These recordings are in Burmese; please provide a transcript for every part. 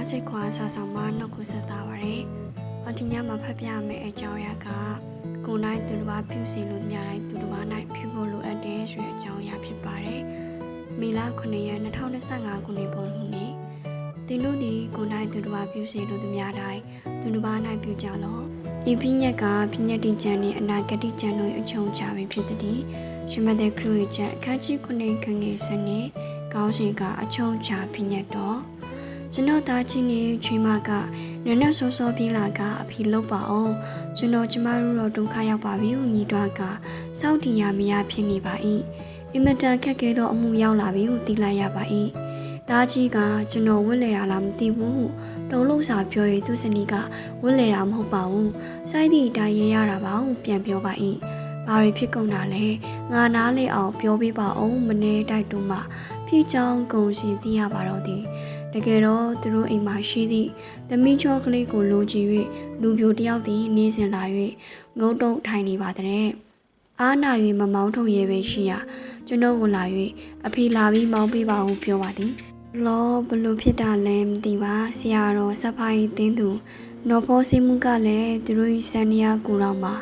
ရားစိတ်ခွာဆာဆောင်မှနှုတ်ခုဆက်တာပါရယ်။အဒီညမှာဖတ်ပြမယ်အကြောင်းအရာကကိုယ်နိုင်သူတစ်ပါးပြုစီလို့များတိုင်းသူတစ်ပါးနိုင်ပြုဖို့လိုအပ်တယ်ဆိုတဲ့အကြောင်းအရာဖြစ်ပါတယ်။မေလ9ရက်2025ခုနှစ်ပေါ်နေ့တင်တို့ဒီကိုယ်နိုင်သူတစ်ပါးပြုစီလို့သူများတိုင်းသူတစ်ပါးနိုင်ပြုကြလော့။ဤပြည့်ညက်ကပြည့်ညက်တိကျန်နဲ့အနာဂတိကျန်တို့အချုံချပြီဖြစ်သည်။ရှင်မတဲ့ခရူရဲ့ချက်အခန်းကြီး9ခန်းငယ်စနစ်ကောင်းစဉ်ကအချုံချပြည့်ညက်တော့ ကျွန်တော်သားချင်းနဲ့ချွေးမကနနက်စောစောပြေးလာကအဖေလောက်ပါအောင်ကျွန်တော်ကျမတို့တော့ဒုက္ခရောက်ပါပြီညီတော်ကစောက်တီရမရဖြစ်နေပါ၏အင်မတန်ခက်ခဲသောအမှုရောက်လာပြီဟုသိလိုက်ရပါ၏သားကြီးကကျွန်တော်ဝင့်လေတာလားမသိဘူးတုံးလုံးစာပြော၍သူစနီကဝင့်လေတာမဟုတ်ပါဘူးစိုက်သည့်အတိုင်းရရတာပါဟုပြန်ပြောပါ၏ဘာတွေဖြစ်ကုန်တာလဲငါနားလေအောင်ပြောပြပါအောင်မနေတိုက်တွန်းမှဖြည့်ချောင်းကုန်စင်သိရပါတော့သည် တကယ်တော့သူတို့အိမ်မှာရှိသည့်သမီးချောကလေးကိုလိုချင်၍လူပြိုတယောက်သည်နေစဉ်လာ၍ငုံတုံထိုင်နေပါတဲ့အားနာ၍မမောင်းထုတ်ရဲပဲရှိရကျွန်တော်ကိုလာ၍အဖေလာပြီးမောင်းပေးပါဦးပြောပါသည်လောဘလို့ဖြစ်တာလဲမသိပါဆရာတော်စဖိုင်းတင်းသူနော်ဖောစီမှုကလည်းသူတို့စံနေရကူတော်မှာ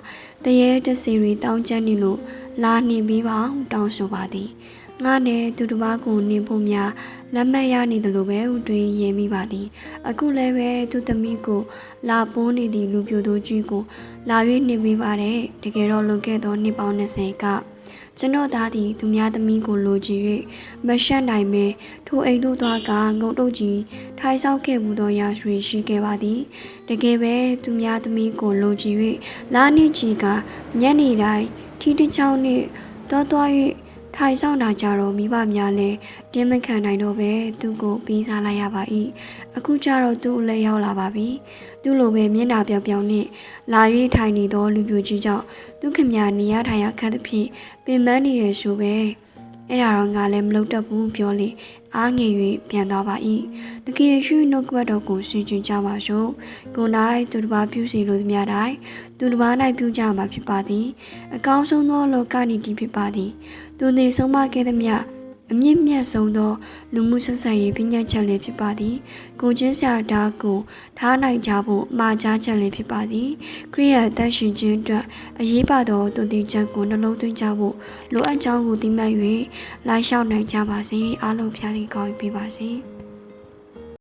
တရေတစီရီတောင်းချမ်းနေလို့လာနေပြီးပါတောင်းဆိုပါသည် ငါနဲ့သူတစ်ပါးကိုနေဖို့များလက်မှတ်ရနေတယ်လို့ပဲဥတွေးရင်မိပါသည် အခုလည်းပဲသူသမီးကို လာပိုးနေသည့်လူပြိုသူကြီးကို လာ၍နေပေးပါတယ်တကယ်တော့လွန်ခဲ့သောနှစ်ပေါင်း20ကကျွန်တော်သားသည်သူများသမီးကိုလိုချင်၍မရှက်နိုင်ပဲထိုအိမ်သို့သွားကငုံတုတ်ကြီးထိုင်ဆောက်ခဲ့မှုသောရာရွှေရှိခဲ့ပါသည်တကယ်ပဲသူများသမီးကိုလိုချင်၍လာနေကြီးကညနေတိုင်းထီးတစ်ချောင်းနှင့်တောသွား၍ ထိုင်ဆောင်တာကြတော့မိဘများလည်းတင်းမခံနိုင်တော့ပဲသူ့ကိုပြီးစားလိုက်ရပါ၏အခုကျတော့သူ့လည်းရောက်လာပါပြီသူ့လိုပဲမျက်နှာပြောင်ပြောင်နဲ့လာ၍ထိုင်နေသောလူပြိုကြီးကြောင့်သူခင်များနေရထိုင်ရခက်သဖြင့်ပင်ပန်းနေရဆိုပဲ အဲ့ဒါတော့ငါလည်းမလုပ်တတ်ဘူးပြောလေအားငယ်၍ပြန်သွားပါ၏တကယ်ရှိနှုတ်ကပတ်တော်ကိုဆွေးကြကြပါစို့ကိုယ်၌သူတစ်ပါးပြုစီလိုသည်များတိုင်းသူတစ်ပါး၌ပြုကြမှာဖြစ်ပါသည်အကောင်းဆုံးသောလောကနိတိဖြစ်ပါသည်သူနေဆုံးမခဲ့သည်များ အမြင့်မြတ်ဆုံးသော လူမှုဆက်ဆံရေးပညာချက်လေးဖြစ်ပါသည်ကိုချင်းဆရာဒါကိုထားနိုင်ကြဖို့မှာကြားချက်လေးဖြစ်ပါသည်ခရိယာတန်ရှင်ခြင်းအတွက်အရေးပါသောတုန်တင်ချက်ကိုနှလုံးသွင်းကြဖို့လိုအပ်ကြောင်းကိုသိမှတ်၍လိုက်လျှောက်နိုင်ကြပါစေအားလုံးဖျားသည့်ကောင်းပြပါစေ